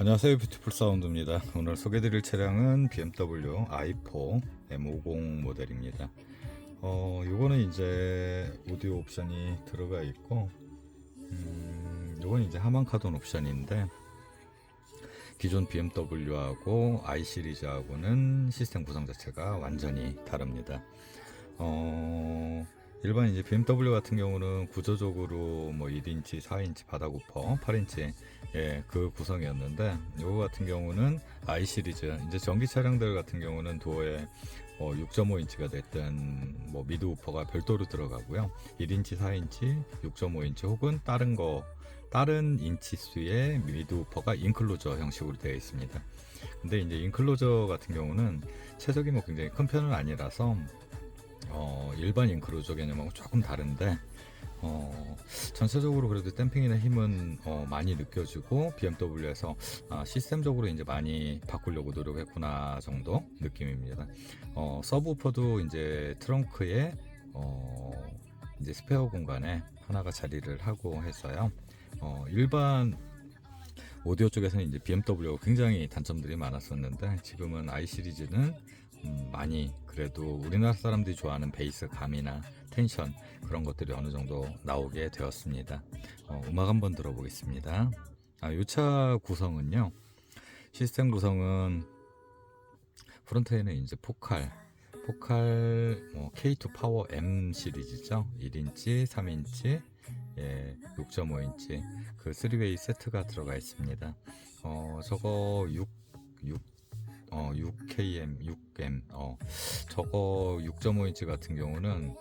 안녕하세요. 뷰티풀 사운드입니다. 오늘 소개드릴 차량은 BMW i4 M50 모델입니다. 어 요거는 이제 오디오 옵션이 들어가 있고 음 요건 이제 하만 카돈 옵션인데 기존 BMW하고 i 시리즈하고는 시스템 구성 자체가 완전히 다릅니다. 어 일반 이제 BMW 같은 경우는 구조적으로 뭐 1인치, 4인치 바닥 우퍼, 8인치 예, 그 구성이었는데 이거 같은 경우는 i 시리즈 이제 전기 차량들 같은 경우는 도어에 어, 6.5인치가 됐든 뭐 미드 우퍼가 별도로 들어가고요. 1인치, 4인치, 6.5인치 혹은 다른 거 다른 인치 수의 미드 우퍼가 인클로저 형식으로 되어 있습니다. 근데 이제 인클로저 같은 경우는 최적이 뭐 굉장히 큰 편은 아니라서 어, 일반 인 크루저 개념하고 조금 다른데 어, 전체적으로 그래도 댐핑이나 힘은 어, 많이 느껴지고 BMW에서 아, 시스템적으로 이제 많이 바꾸려고 노력했구나 정도 느낌입니다. 어, 서브우퍼도 이제 트렁크에 어, 이제 스페어 공간에 하나가 자리를 하고 했어요. 어, 일반 오디오 쪽에서는 이제 BMW가 굉장히 단점들이 많았었는데 지금은 i 시리즈는 음, 많이 그래도 우리나라 사람들이 좋아하는 베이스 감이나 텐션 그런 것들이 어느 정도 나오게 되었습니다. 어, 음악 한번 들어보겠습니다. 아, 이차 구성은요. 시스템 구성은 프론트에는 이제 포칼, 포칼 뭐 K2 파워 M 시리즈죠. 1인치, 3인치, 예, 6.5인치 그 3웨이 세트가 들어가 있습니다. 어, 저거 6, 6 어, 6KM, 6M, 어, 저거 6.5인치 같은 경우는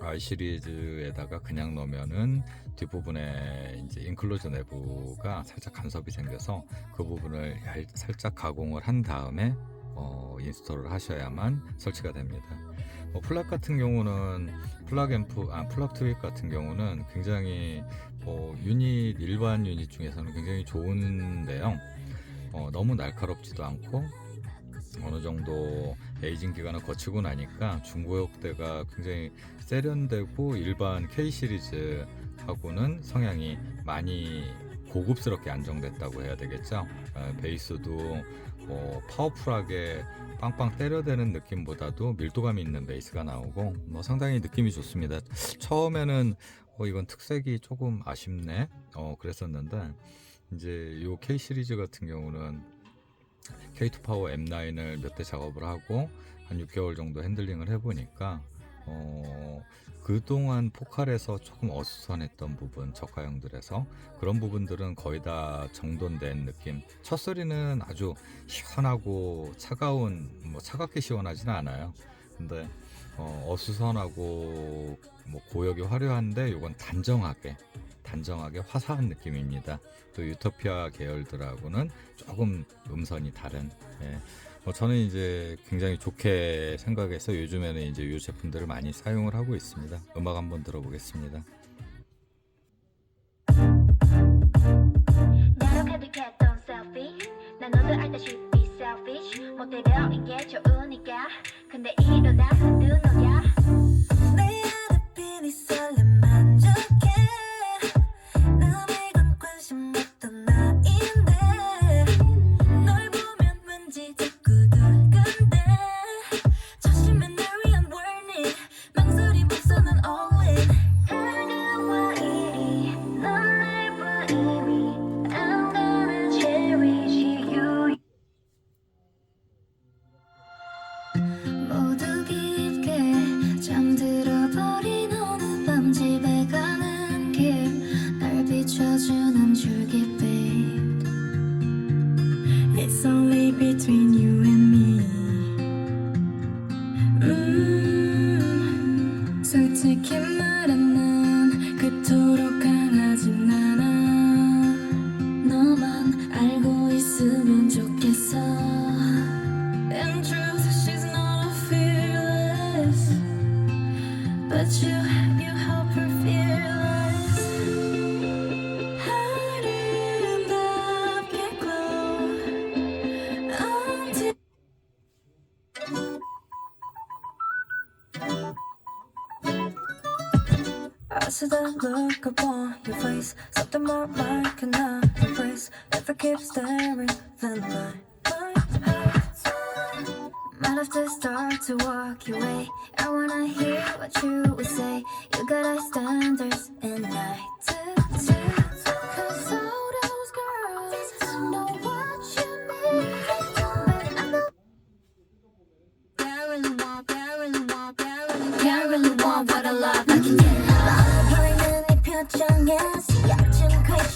i 시리즈에다가 그냥 넣으면은 뒷부분에 이제 인클로저 내부가 살짝 간섭이 생겨서 그 부분을 얇- 살짝 가공을 한 다음에 어, 인스톨을 하셔야만 설치가 됩니다. 어, 플락 같은 경우는 플락 앰프, 아 플락 트윅 같은 경우는 굉장히 뭐 유닛 일반 유닛 중에서는 굉장히 좋은데요. 어, 너무 날카롭지도 않고 어느 정도 에이징 기간을 거치고 나니까 중고역대가 굉장히 세련되고 일반 K 시리즈 하고는 성향이 많이 고급스럽게 안정됐다고 해야 되겠죠. 어, 베이스도 뭐 파워풀하게 빵빵 때려대는 느낌보다도 밀도감이 있는 베이스가 나오고 뭐 상당히 느낌이 좋습니다. 처음에는 어, 이건 특색이 조금 아쉽네. 어, 그랬었는데 이제 요 K 시리즈 같은 경우는 K2 파워 M9을 몇 대 작업을 하고 한 6개월 정도 핸들링을 해보니까 어, 그동안 포칼에서 조금 어수선했던 부분 저가형들에서 그런 부분들은 거의 다 정돈된 느낌. 첫 소리는 아주 시원하고 차가운 뭐 차갑게 시원하지는 않아요. 근데 어, 어수선하고 뭐 고역이 화려한데 이건 단정하게 단정하게 화사한 느낌입니다. 또 유토피아 계열들하고는 조금 음선이 다른. 예. 뭐 저는 이제 굉장히 좋게 생각해서 요즘에는 이제 이 제품들을 많이 사용을 하고 있습니다. 음악 한번 들어보겠습니다. 난 너도 알다시피 selfish 멋대로 이게 좋으 I see the look upon your face. Something more mind cannot embrace. If I keep staring, then I. Might have to start to walk your way. I wanna hear what you would say. You got high standards, and I do too.